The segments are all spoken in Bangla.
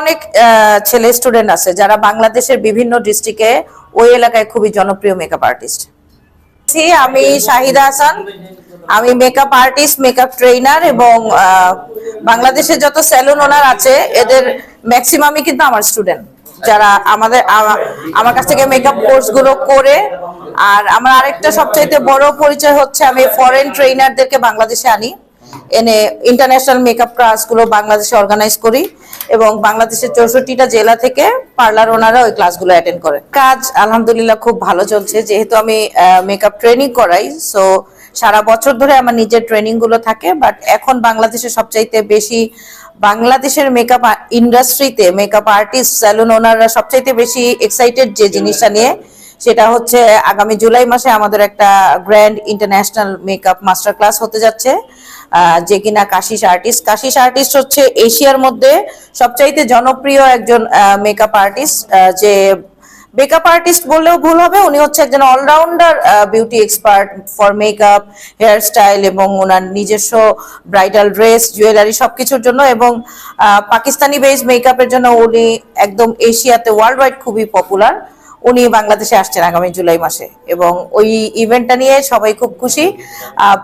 অনেক ছেলে স্টুডেন্ট আছে যারা বাংলাদেশের বিভিন্ন ডিস্ট্রিক্টে ওই এলাকায় খুবই জনপ্রিয় মেকআপ আর্টিস্ট আমি শাহিদা হাসান। আমি মেকআপ আর্টিস্ট মেকআপ ট্রেনার এবং বাংলাদেশের যত স্যালুন ওনার আছে, এদের ম্যাক্সিমামই কিন্তু আমার স্টুডেন্ট যারা আমাদের আমার কাছ থেকে মেকআপ কোর্সগুলো করে। আর আমার আরেকটা সবচাইতে বড় পরিচয় হচ্ছে, আমি ফরেন ট্রেনারদেরকে বাংলাদেশে আনি। এনে ইন্টারন্যাশনাল মেকআপ ক্লাসগুলো বাংলাদেশে অর্গানাইজ করি। এবং বাংলাদেশের চৌষট্টিটা জেলা থেকে পার্লার ওনারা ওই ক্লাসগুলো অ্যাটেন্ড করে কাজ আলহামদুলিল্লাহ খুব ভালো চলছে। যেহেতু আমি মেকআপ ট্রেনিং করাই সো সারা বছর ধরে আমার নিজের ট্রেনিংগুলো থাকে বাট এখন বাংলাদেশে সবচাইতে বেশি, বাংলাদেশের মেকআপ ইন্ডাস্ট্রিতে মেকআপ আর্টিস্ট স্যালুন ওনাররা সবচাইতে বেশি এক্সাইটেড যে জিনিসটা নিয়ে, সেটা হচ্ছে আগামী জুলাই মাসে আমাদের একটা grand international makeup master class হতে যাচ্ছে। যে কিনা কাশিস আর্টিস্ট কাশিস আর্টিস্ট হচ্ছে এশিয়ার মধ্যে সবচাইতে জনপ্রিয় একজন মেকআপ আর্টিস্ট যে মেকআপ আর্টিস্ট বললেও ভুল হবে, উনি হচ্ছে একজন allrounder beauty expert for makeup hair style এবং ওনার নিজস্ব ব্রাইডাল ড্রেস জুয়েলারি সবকিছুর জন্য এবং পাকিস্তানি বেস মেকআপের জন্য উনি একদম এশিয়াতে ওয়ার্ল্ড ওয়াইড খুবই পপুলার উনি বাংলাদেশে আসছেন আগামী জুলাই মাসে। এবং ওই ইভেন্টটা নিয়ে সবাই খুব খুশি।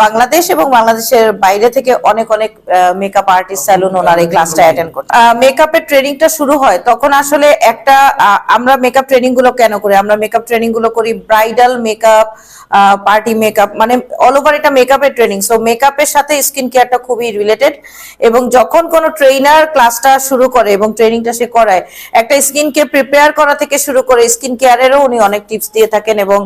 বাংলাদেশ এবং বাংলাদেশের বাইরে থেকে অনেক অনেক মেকআপ আর্টিস্ট স্যালুন ওনার এই ক্লাসটা অ্যাটেন্ড করে মেকআপের ট্রেনিংটা শুরু হয় তখন আসলে একটা আমরা মেকআপ ট্রেনিংগুলো কেন করি? আমরা মেকআপ ট্রেনিংগুলো করি ব্রাইডাল মেকআপ পার্টি মেকআপ মানে অল ওভার এটা মেকআপের ট্রেনিং সো মেকআপের সাথে স্কিন কেয়ারটা খুবই রিলেটেড এবং যখন কোনো ট্রেনার ক্লাসটা শুরু করে এবং ট্রেনিংটা সে করায় একটা স্কিনকে প্রিপেয়ার করা থেকে শুরু করে স্কিন কেয়ারেরও উনি অনেক টিপস দিয়ে থাকেন এবং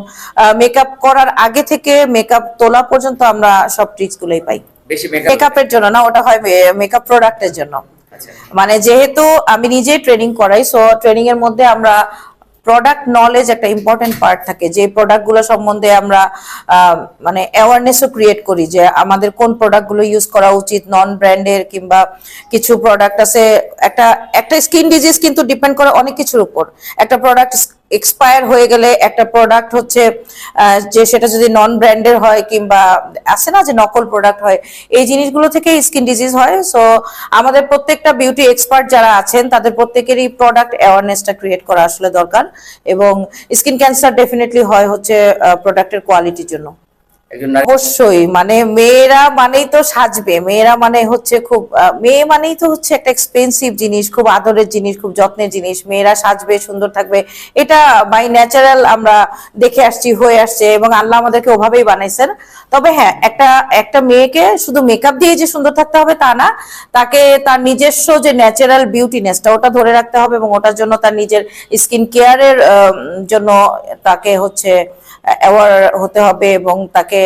মেকআপ করার আগে থেকে মেকআপ তোলা পর্যন্ত আমরা সব ট্রিক্স গুলোই পাই। মেকআপ মেকআপের জন্য না ওটা হয় মেকআপ প্রোডাক্টের জন্য। আচ্ছা। মানে যেহেতু আমি নিজেই ট্রেনিং করাই সো ট্রেনিং এর মধ্যে আমরা প্রোডাক্ট নলেজ একটা ইম্পর্টেন্ট পার্ট থাকে। যে প্রোডাক্টগুলো সম্বন্ধে আমরা মানে অ্যাওয়ারনেসও ক্রিয়েট করি যে আমাদের কোন প্রোডাক্টগুলো ইউজ করা উচিত নন ব্র্যান্ডের কিংবা কিছু প্রোডাক্ট আছে। একটা একটা স্কিন ডিজিজ কিন্তু ডিপেন্ড করে অনেক কিছুর উপর। একটা প্রোডাক্ট এক্সপায়ার হয়ে গেলে একটা প্রোডাক্ট হচ্ছে যে সেটা যদি নন ব্র্যান্ডের হয় কিংবা আছে না যে নকল প্রোডাক্ট হয়, এই জিনিসগুলো থেকে স্কিন ডিজিজ হয়। সো আমাদের প্রত্যেকটা বিউটি এক্সপার্ট যারা আছেন, তাদের প্রত্যেকেরই প্রোডাক্ট অ্যাওয়ারনেসটা ক্রিয়েট করা আসলে দরকার এবং স্কিন ক্যান্সার ডেফিনেটলি হয় হচ্ছে প্রোডাক্টের কোয়ালিটির জন্য। অবশ্যই মানে মেয়েরা মানেই তো সাজবে, মেয়েরা মানে হচ্ছে খুব মেয়ে মানেই তো হচ্ছে একটা এক্সপেন্সিভ জিনিস, খুব আদরের জিনিস, খুব যত্নের জিনিস, মেয়েরা সাজবে, সুন্দর থাকবে, এটা বাই ন্যাচারাল আমরা দেখে আসছি, হয়ে আসছে, এবং আল্লাহ আমাদেরকে ওভাবেই বানাইছেন। তবে হ্যাঁ একটা একটা মেয়েকে শুধু মেকআপ দিয়ে যে সুন্দর থাকতে হবে তা না, তাকে তার নিজস্ব যে ন্যাচারাল বিউটিনেসটা ওটা ধরে রাখতে হবে, এবং ওটার জন্য তার নিজের স্কিন কেয়ারের জন্য তাকে হচ্ছে অ্যাওয়ার হতে হবে এবং তাকে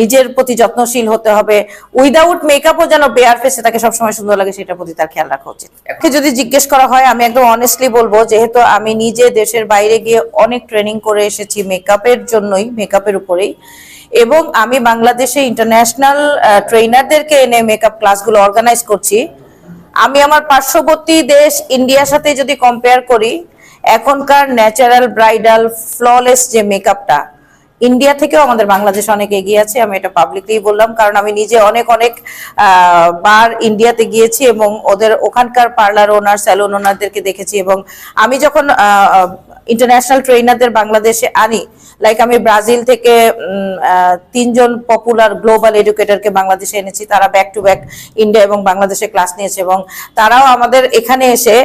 নিজের প্রতি যত্নশীল হতে হবে। উইদাউট মেকআপও যেন বেয়ার ফেসে তাকে সবসময় সুন্দর লাগে সেটার প্রতি তার খেয়াল রাখা উচিত। যদি জিজ্ঞেস করা হয় আমি একদম অনেস্টলি বলব যেহেতু আমি নিজে দেশের বাইরে গিয়ে অনেক ট্রেনিং করে এসেছি মেকআপের জন্যই মেকআপের উপরেই এবং আমি বাংলাদেশে ইন্টারন্যাশনাল ট্রেনারদেরকে এনে মেকআপ ক্লাসগুলো অর্গানাইজ করছি আমি আমার পার্শ্ববর্তী দেশ ইন্ডিয়ার সাথে যদি কম্পেয়ার করি এখনকার ন্যাচারাল ব্রাইডাল ফ্ললেস যে মেকআপটা ইন্ডিয়া থেকেও আমাদের বাংলাদেশ অনেক এগিয়ে আছে, আমি এটা পাবলিকলি বললাম, কারণ আমি নিজে অনেক অনেক বার ইন্ডিয়াতে গিয়েছি এবং ওদের ওখানকার পার্লার ওনার স্যালুন ওনারদেরকে দেখেছি এবং আমি যখন ইন্টারন্যাশনাল ট্রেনারদের বাংলাদেশে আনি। লাইক আমি ব্রাজিল থেকে তিনজন পপুলার গ্লোবাল এডুকেটরকে বাংলাদেশে এনেছি। তারা ব্যাক টু ব্যাক ইন্ডিয়া এবং বাংলাদেশে ক্লাস নিয়েছে এবং তারাও আমাদের এখানে এসে,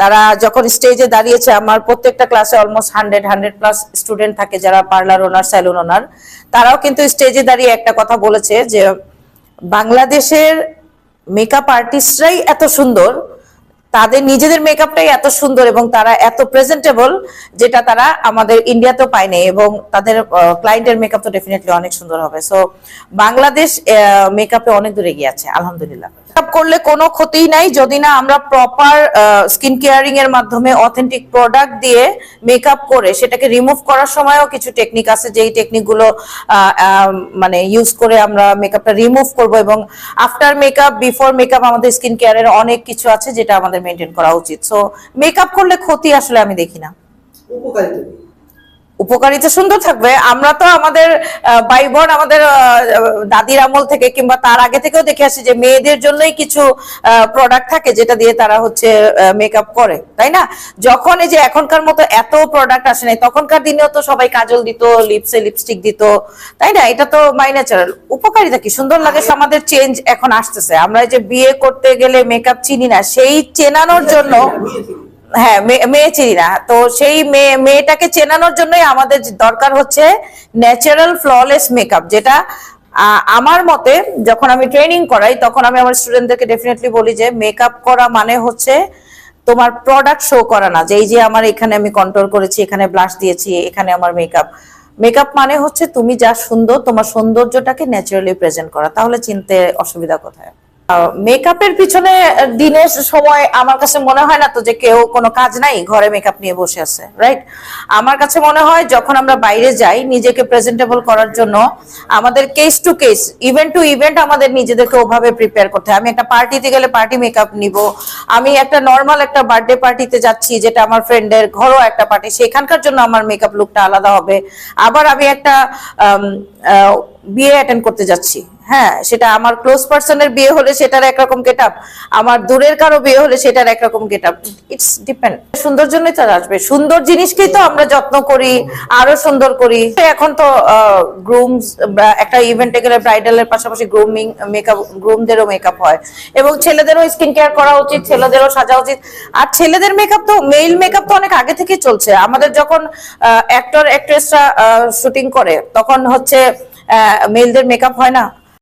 তারা যখন স্টেজে দাঁড়িয়েছে, আমার প্রত্যেকটা ক্লাসে almost hundred hundred plus student থাকে যারা পার্লার ওনার স্যালুন ওনার তারাও কিন্তু স্টেজে দাঁড়িয়ে একটা কথা বলেছে যে, বাংলাদেশের মেকআপ আর্টিস্টরাই এত সুন্দর তাদের নিজেদের মেকআপটাই এত সুন্দর এবং তারা এত প্রেজেন্টেবল যেটা তারা আমাদের ইন্ডিয়াতেও পায়নি এবং তাদের ক্লায়েন্টের মেকআপ তো ডেফিনেটলি অনেক সুন্দর হবে। সো বাংলাদেশ মেকআপে অনেক দূরে গিয়ে আছে, আলহামদুলিল্লাহ। মেকআপ করলে কোনো ক্ষতিই নাই যদি না আমরা প্রপার স্কিন কেয়ারিং এর মাধ্যমে অথেন্টিক প্রোডাক্ট দিয়ে মেকআপ করে সেটাকে রিমুভ করার সময়ও কিছু টেকনিক আছে যেই টেকনিকগুলো আহ, আহ, মানে ইউজ করে আমরা মেকআপটা রিমুভ করব এবং আফটার মেকআপ বিফোর মেকআপ আমাদের স্কিন কেয়ারের অনেক কিছু আছে যেটা আমাদের মেনটেন করা উচিত সো মেকআপ করলে ক্ষতি আসলে আমি দেখি না উপকারিতা? উপকারিতা সুন্দর থাকবে। আমরা তো আমাদের ভাই বোন আমাদের দাদির আমল থেকে কিংবা তার আগে থেকেও দেখে আসি যে মেয়েদের জন্যই কিছু প্রোডাক্ট থাকে যেটা দিয়ে তারা হচ্ছে মেকআপ করে, তাই না? যখন এই যে এখনকার মতো এত প্রোডাক্ট আসে নাই, তখনকার দিনেও তো সবাই কাজল দিত লিপসে লিপস্টিক দিত, তাই না? এটা তো মাই ন্যাচারাল উপকারিতা কি? সুন্দর লাগে আমাদের চেঞ্জ এখন আসতেছে। আমরা এই যে বিয়ে করতে গেলে মেকআপ চিনি না, সেই চেনানোর জন্য হ্যাঁ মেয়ে চিনি না। তো সেই মেয়ে মেয়েটাকে চেনানোর জন্যই আমাদের দরকার হচ্ছে ন্যাচারাল ফ্ললেস মেকআপ যেটা আমার মতে যখন আমি ট্রেনিং করাই, তখন আমি আমার স্টুডেন্টদেরকে ডেফিনেটলি বলি যে মেকআপ করা মানে হচ্ছে তোমার প্রোডাক্ট শো করা না, যে এই যে আমার এখানে আমি কন্ট্রোল করেছি, এখানে ব্লাশ দিয়েছি, এখানে আমার মেকআপ মেকআপ মানে হচ্ছে তুমি যা সুন্দর, তোমার সৌন্দর্যটাকে ন্যাচারালি প্রেজেন্ট করা। তাহলে চিনতে অসুবিধা কোথায়? মেকআপের পিছনে দিনের সময় আমার কাছে মনে হয় না তো যে কেউ কোনো কাজ নাই, ঘরে মেকআপ নিয়ে বসে আছে রাইট আমার কাছে মনে হয় যখন আমরা বাইরে যাই নিজেকে প্রেজেন্টেবল করার জন্য, আমাদের case to case event to event আমাদের নিজেদেরকে ওভাবে প্রিপেয়ার করতে হয়। আমি একটা পার্টিতে গেলে পার্টি মেকআপ নিব, আমি একটা নর্মাল একটা বার্থডে পার্টিতে যাচ্ছি যেটা আমার ফ্রেন্ডের ঘরোয়া একটা পার্টি সেখানকার জন্য আমার মেকআপ লুকটা আলাদা হবে। আবার আমি একটা বিয়ে অ্যাটেন্ড করতে যাচ্ছি। হ্যাঁ সেটা আমার ক্লোজ পার্সনের বিয়ে হলে সেটার একরকম গেট আপ আমার দূরের কারও বিয়ে হলে সেটার একরকম গেট আপ ইটস ডিপেন্ড সুন্দর জন্যই তো আসবে। সুন্দর জিনিসকেই তো আমরা যত্ন করি, আরও সুন্দর করি। এখন তো গ্রুমস একটা ইভেন্টে গেলে ব্রাইডালের পাশাপাশি গ্রুমিং মেকআপ গ্রুমদেরও মেকআপ হয়। এবং ছেলেদেরও স্কিন কেয়ার করা উচিত, ছেলেদেরও সাজা উচিত। আর ছেলেদের মেকআপ তো মেল মেকআপ তো অনেক আগে থেকে চলছে। আমাদের যখন অ্যাক্টর অ্যাক্ট্রেসরা শুটিং করে, তখন হচ্ছে মেলদের মেকআপ হয় না?